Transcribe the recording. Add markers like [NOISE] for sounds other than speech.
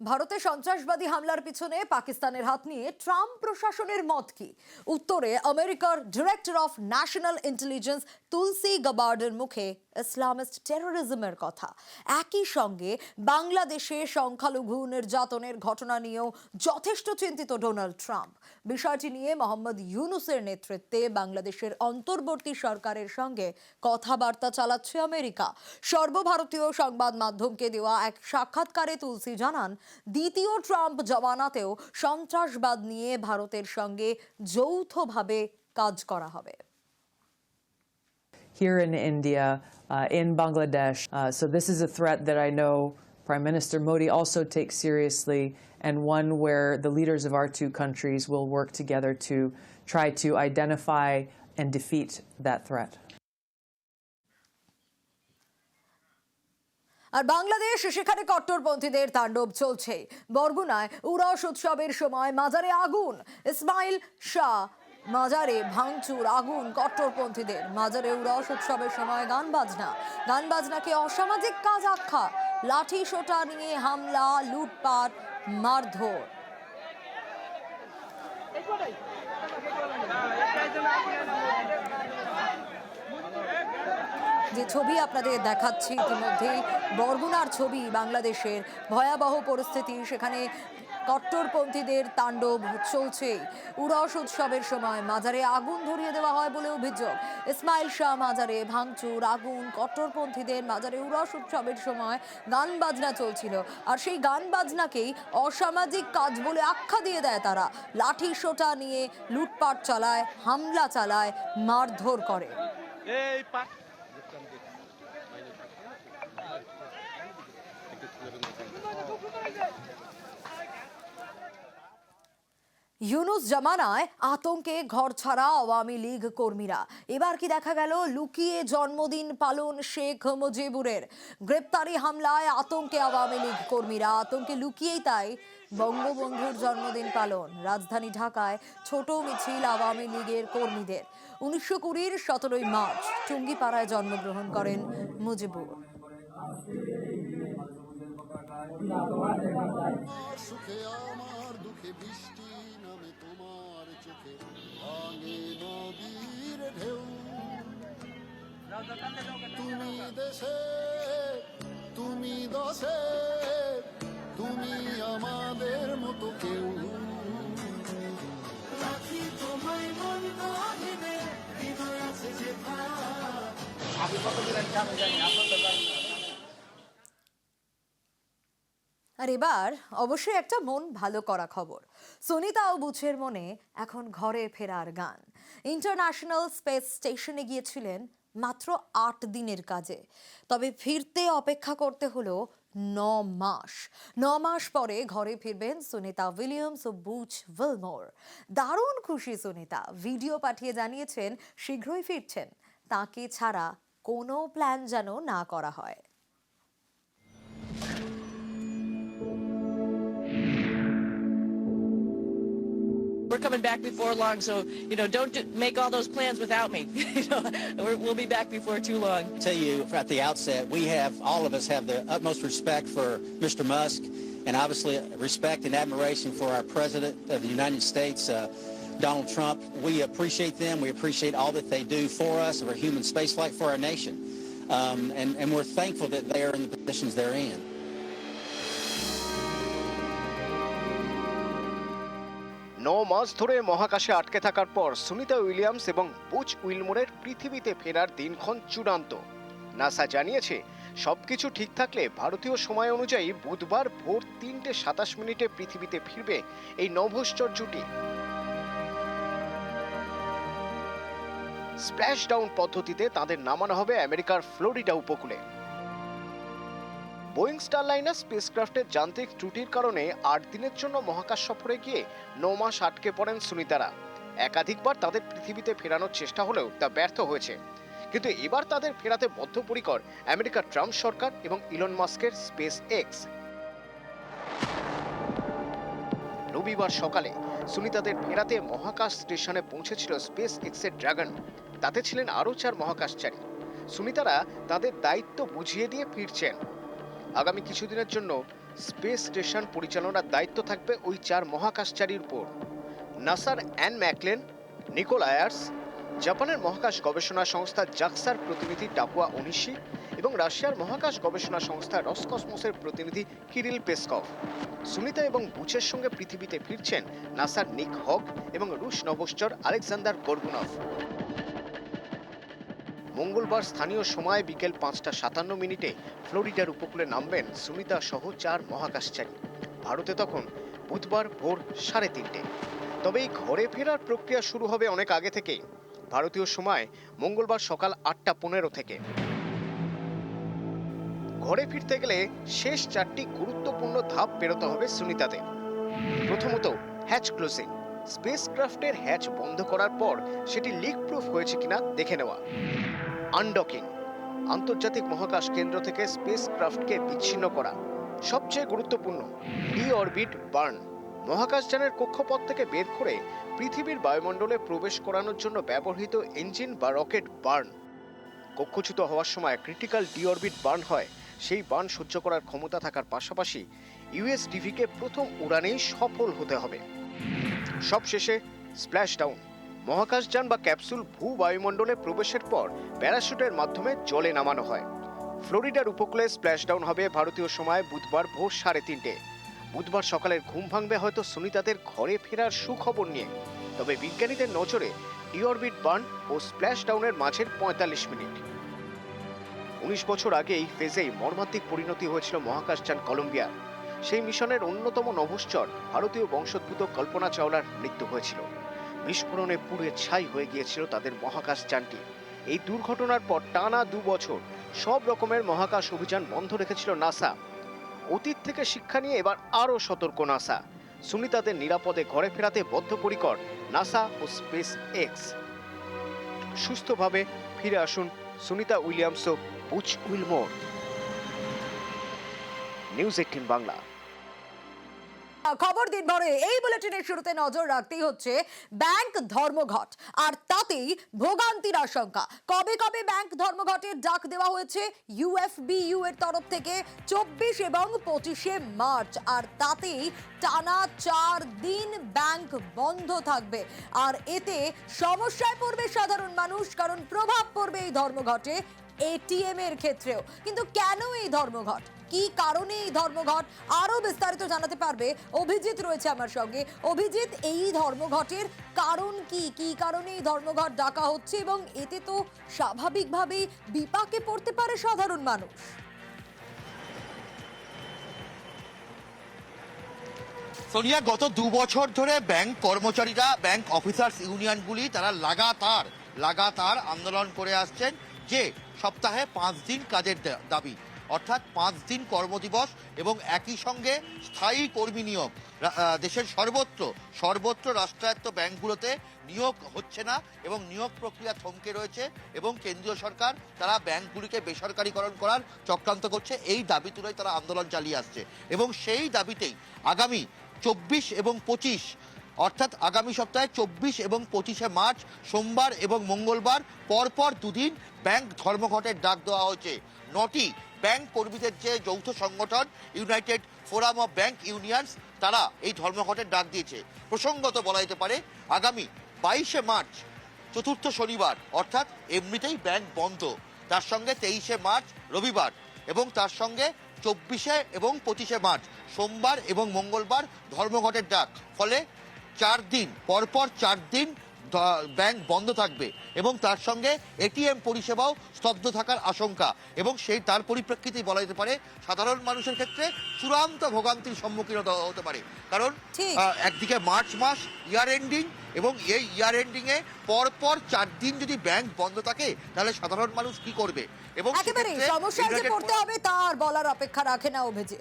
ভারতে সন্ত্রাসবাদী হামলার পিছনে পাকিস্তানের হাত নিয়ে ট্রাম্প প্রশাসনের মত কি? উত্তরে, আমেরিকার director of national intelligence Tulsi গাবার্ডের মুখে ইসলামিস্ট টেরোরিজমের কথা। একই সঙ্গে, বাংলাদেশে সংখ্যালঘু নির্যাতনের ঘটনা নিয়েও যথেষ্ট চিন্তিত ডোনাল্ড ট্রাম্প। বিষয়টি নিয়ে মোহাম্মদ ইউনুসের নেতৃত্বে বাংলাদেশের অন্তর্বর্তী সরকারের সঙ্গে কথাবার্তা চালাচ্ছে আমেরিকা। সর্বভারতীয় সংবাদ মাধ্যমকে দেওয়া এক সাক্ষাৎকারে তুলসি জানান দ্বিতীয় ট্রাম্প জমানাতেও সন্ত্রাসবাদ নিয়ে ভারতের সঙ্গে যৌথভাবে কাজ করা হবে here in India, uh, in Bangladesh. Uh, so this is a threat that I know Prime Minister Modi also takes seriously, and one where the leaders of our two countries will work together to try to identify and defeat that threat. আর বাংলাদেশ সেখানে কট্টরপন্থীদের তাণ্ডব চলছে। বরগুনায় উরস উৎসবের সময় মাজারে আগুন। ইসমাইল শাহ, মাজারে ভাঙচুর, আগুন, কট্টরপন্থীদের। মাজারে উরস উৎসবের সময় গান বাজনা। গান বাজনাকে অসামাজিক কাজ আখ্যা। লাঠি সোটা নিয়ে হামলা, লুটপাট, মারধর। যে ছবি আপনাদের দেখাচ্ছি ইতিমধ্যেই, বরগুনার ছবি বাংলাদেশের ভয়াবহ পরিস্থিতি। সেখানে কট্টরপন্থীদের তাণ্ডব চলছে উরস উৎসবের সময় মাজারে আগুন ধরিয়ে দেওয়া হয় বলে অভিযোগ। ইসমাইল শাহ মাজারে ভাঙচুর, আগুন, কট্টরপন্থীদের মাজারে উরস উৎসবের সময় গান বাজনা চলছিল। আর সেই গান বাজনাকেই অসামাজিক কাজ বলে আখ্যা দিয়ে দেয় তারা। লাঠি সোটা নিয়ে লুটপাট চালায়, হামলা চালায়, মারধর করে। ইউনুস জামানায় আতঙ্কে ঘর ছাড়া আওয়ামী লীগ কর্মীরা। এবার কি দেখা গেল? লুকিয়ে জন্মদিন পালন শেখ মুজিবুরের। গ্রেপ্তারি হামলায় আতঙ্কে আওয়ামী লীগ কর্মীরা। আতঙ্কে লুকিয়েই তাই বঙ্গবন্ধুর জন্মদিন পালন। রাজধানী ঢাকায় ছোট মিছিল আওয়ামী লীগের কর্মীদের। উনিশশো কুড়ির সতেরোই মার্চ, টুঙ্গিপাড়ায় জন্মগ্রহণ করেন মুজিবুর। সুখে আমার দুঃখে বৃষ্টি নামে তোমার চোখে ভাঙে নদীর ঢেউ। তুমি দেশে, তুমি দশে, তুমি আমাদের মতো কেউ। তোমায় মন গহিনে হৃদয় আছে যে ভাব আর এবার অবশ্যই একটা মন ভালো করা খবর। সুনিতা ও বুচের মনে এখন ঘরে ফেরার গান। ইন্টারন্যাশনাল স্পেস স্টেশনে গিয়েছিলেন মাত্র আট দিনের কাজে। তবে ফিরতে অপেক্ষা করতে হলো ন মাস। ন মাস পরে ঘরে ফিরবেন সুনিতা উইলিয়ামস ও বুচ উইলমোর। দারুণ খুশি সুনিতা। ভিডিও পাঠিয়ে জানিয়েছেন, শীঘ্রই ফিরছেন। তাকে ছাড়া কোনো প্ল্যান যেন না করা হয়। We're coming back before long, so you know, don't do, make all those plans without me. [LAUGHS] you know, we're, we'll be back before too long. tell you at the outset, we have, all of us have the utmost respect for Mr. Musk and obviously respect and admiration for our President of the United States, uh, Donald Trump. We appreciate them. We appreciate all that they do for us, for human spaceflight, for our nation. Um, and, and we're thankful that they are in the positions they're in. ন মাস ধরে মহাকাশে আটকে থাকার পর Sunita Williams এবং Butch উইলমোরের পৃথিবীতে ফেরার দিনক্ষণ চূড়ান্ত। নাসা জানিয়েছে, সবকিছু ঠিক থাকলে ভারতীয় সময় অনুযায়ী বুধবার ভোর তিনটে সাতাশ মিনিটে পৃথিবীতে ফিরবে এই নভশ্চর্যটি স্প্ল্যাশ ডাউন পদ্ধতিতে তাদের নামানো হবে আমেরিকার ফ্লোরিডা উপকূলে। বোয়িং স্টারলাইনার স্পেসক্রাফটের যান্ত্রিক ত্রুটির কারণে আট দিনের জন্য মহাকাশ সফরে গিয়ে ন মাস আটকে পড়েন সুনিতারা। একাধিকবার তাদের পৃথিবীতে ফেরানোর চেষ্টা হলেও তা ব্যর্থ হয়েছে। কিন্তু এবার তাদের ফেরাতে বদ্ধপরিকর আমেরিকার ট্রাম্প সরকার এবং ইলন মাস্কের স্পেস এক্স রবিবার সকালে সুনিতাদের ফেরাতে মহাকাশ স্টেশনে পৌঁছেছিল স্পেস এক্সের ড্রাগন। তাতে ছিলেন আরও চার মহাকাশচারী। সুনিতারা তাদের দায়িত্ব বুঝিয়ে দিয়ে ফিরছেন। আগামী কিছুদিনের জন্য স্পেস স্টেশন পরিচালনার দায়িত্ব থাকবে ওই চার মহাকাশচারীর উপর। নাসার অ্যান ম্যাকলেন, নিকোল আয়ার্স, জাপানের মহাকাশ গবেষণা সংস্থা জাক্সার প্রতিনিধি টাপুয়া ওনিশি এবং রাশিয়ার মহাকাশ গবেষণা সংস্থা রসকসমোসের প্রতিনিধি কিরিল পেসকভ। সুনিতা এবং বুচের সঙ্গে পৃথিবীতে ফিরছেন নাসার নিক হক এবং রুশ নভশ্চর আলেকজান্ডার গর্গুনভ। মঙ্গলবার স্থানীয় সময় বিকেল পাঁচটা সাতান্ন মিনিটে ফ্লোরিডার উপকূলে নামবেন সুনিতা সহ চার মহাকাশচারী। ভারতে তখন বুধবার ভোর সাড়ে তিনটে। তবে এই ঘরে ফেরার প্রক্রিয়া শুরু হবে অনেক আগে থেকেই। ভারতীয় সময় মঙ্গলবার সকাল আটটা পনেরো থেকে। ঘরে ফিরতে গেলে শেষ চারটি গুরুত্বপূর্ণ ধাপ পেরোতে হবে সুনিতাদের। প্রথমত হ্যাচ ক্লোজিং স্পেসক্রাফটের হ্যাচ বন্ধ করার পর সেটি লিক প্রুফ হয়েছে কিনা দেখে নেওয়া। আনডকিং, আন্তর্জাতিক মহাকাশ কেন্দ্র থেকে স্পেস স্পেসক্রাফটকে বিচ্ছিন্ন করা, সবচেয়ে গুরুত্বপূর্ণ ডি অরবিট বার্ন মহাকাশযানের কক্ষপথ থেকে বের করে পৃথিবীর বায়ুমণ্ডলে প্রবেশ করানোর জন্য ব্যবহৃত ইঞ্জিন বা রকেট বার্ন কক্ষচ্যুত হওয়ার সময় ক্রিটিক্যাল ডিঅরবিট বার্ন হয়, সেই বার্ন সহ্য করার ক্ষমতা থাকার পাশাপাশি ইউএসডিভিকে প্রথম উড়ানেই সফল হতে হবে। সবশেষে স্প্ল্যাশ ডাউন মহাকাশযান বা ক্যাপসুল ভূ বায়ুমণ্ডলে প্রবেশের পর প্যারাশুটের মাধ্যমে জলে নামানো হয়। ফ্লোরিডার উপকূলে স্প্ল্যাশ ডাউন হবে ভারতীয় সময় বুধবার ভোর সাড়ে তিনটে। বুধবার সকালের ঘুম ভাঙবে হয়তো সুনিতাদের ঘরে ফেরার সুখবর নিয়ে। তবে বিজ্ঞানীদের নজরে ডিঅরবিট বার্ন ও স্প্ল্যাশ ডাউনের মাঝের পঁয়তাল্লিশ মিনিট। উনিশ বছর আগে এই ফেজেই মর্মান্তিক পরিণতি হয়েছিল মহাকাশযান কলম্বিয়ার। সেই মিশনের অন্যতম নভশ্চর ভারতীয় বংশোদ্ভূত কল্পনা চাওলার মৃত্যু হয়েছিল। বিস্ফোরণে পুড়ে ছাই হয়ে গিয়েছিল তাদের মহাকাশ যানটি। এই দুর্ঘটনার পর টানা দু বছর সব রকমের মহাকাশ অভিযান বন্ধ রেখেছিল নাসা। অতীত থেকে শিক্ষা নিয়ে এবার আরও সতর্ক নাসা। সুনিতাদের নিরাপদে ঘরে ফেরাতে বদ্ধপরিকর নাসা ও স্পেস এক্স। সুস্থভাবে ফিরে আসুন সুনিতা উইলিয়ামস ও Butch Wilmore. News Eighteen Bangla. খবর দিন ভরে। এই বুলেটিনের শুরুতে নজর রাখতেই হচ্ছে ব্যাংক ধর্মঘট। আর তাতেই ভোগান্তির আশঙ্কা। কবে কবে ব্যাংক ধর্মঘটের ডাক দেওয়া হয়েছে? ইউএফবিইউ এর তরফ থেকে চব্বিশ এবং পঁচিশে মার্চ। আর তাতেই টানা চার দিন ব্যাংক বন্ধ থাকবে। আর এতে সমস্যায় পড়বে সাধারণ মানুষ, কারণ প্রভাব পড়বে এই ধর্মঘটে এটিএম এর ক্ষেত্রেও। কিন্তু কেন এই ধর্মঘট? কি কারণে এই ধর্মঘট আরও বিস্তারিত জানাতে পারবে? অভিজিৎ রয়েছে আমার সঙ্গে। অভিজিৎ, এই ধর্মঘটের কারণ কি? কি কারণে এই ধর্মঘট ডাকা হচ্ছে এবং এতে তো স্বাভাবিকভাবেই বিপাকে পড়তে পারে সাধারণ মানুষ? সোনিয়া, গত দু বছর ধরে ব্যাংক কর্মচারীরা, ব্যাংক অফিসার্স ইউনিয়নগুলি তারা লাগাতার লাগাতার আন্দোলন করে আসছেন যে সপ্তাহে পাঁচ দিন কাজের দাবি। অর্থাৎ পাঁচ দিন কর্মদিবস এবং একই সঙ্গে স্থায়ী কর্মী নিয়োগ। দেশের সর্বত্র সর্বত্র রাষ্ট্রায়ত্ত ব্যাংকগুলোতে নিয়োগ হচ্ছে না এবং নিয়োগ প্রক্রিয়া থমকে রয়েছে এবং কেন্দ্রীয় সরকার তারা ব্যাংকগুলিকে বেসরকারীকরণ করার চক্রান্ত করছে। এই দাবি তুলেই তারা আন্দোলন চালিয়ে আসছে এবং সেই দাবিতেই আগামী চব্বিশ এবং পঁচিশ, অর্থাৎ আগামী সপ্তাহে চব্বিশ এবং পঁচিশে মার্চ, সোমবার এবং মঙ্গলবার পরপর দুদিন ব্যাংক ধর্মঘটের ডাক দেওয়া হয়েছে। নটি ব্যাংক কর্মীদের যে যৌথ সংগঠন United Forum of Bank Unions, তারা এই ধর্মঘটের ডাক দিয়েছে। প্রসঙ্গত বলা যেতে পারে, আগামী বাইশে মার্চ, চতুর্থ শনিবার, অর্থাৎ এমনিতেই ব্যাংক বন্ধ। তার সঙ্গে তেইশে মার্চ, রবিবার এবং তার সঙ্গে চব্বিশে এবং পঁচিশে মার্চ, সোমবার এবং মঙ্গলবার ধর্মঘটের ডাক। ফলে চার দিন, পরপর চার দিন ব্যাংক বন্ধ থাকবে এবং তার সঙ্গে এটিএম পরিষেবাও স্তব্ধ থাকার আশঙ্কা এবং সেই তার পরিপ্রেক্ষিতেই বলা যেতে পারে সাধারণ মানুষের ক্ষেত্রে চূড়ান্ত ভোগান্তির সম্মুখীন হতে- পারে। কারণ একদিকে মার্চ মাস ইয়ার এন্ডিং এবং এই ইয়ার এন্ডিংয়ে পরপর চার দিন যদি ব্যাংক বন্ধ থাকে তাহলে সাধারণ মানুষ কি করবে? এবং একেবারে সমস্যায় যে পড়তে হবে তার বলার অপেক্ষা রাখে না অভিজিৎ।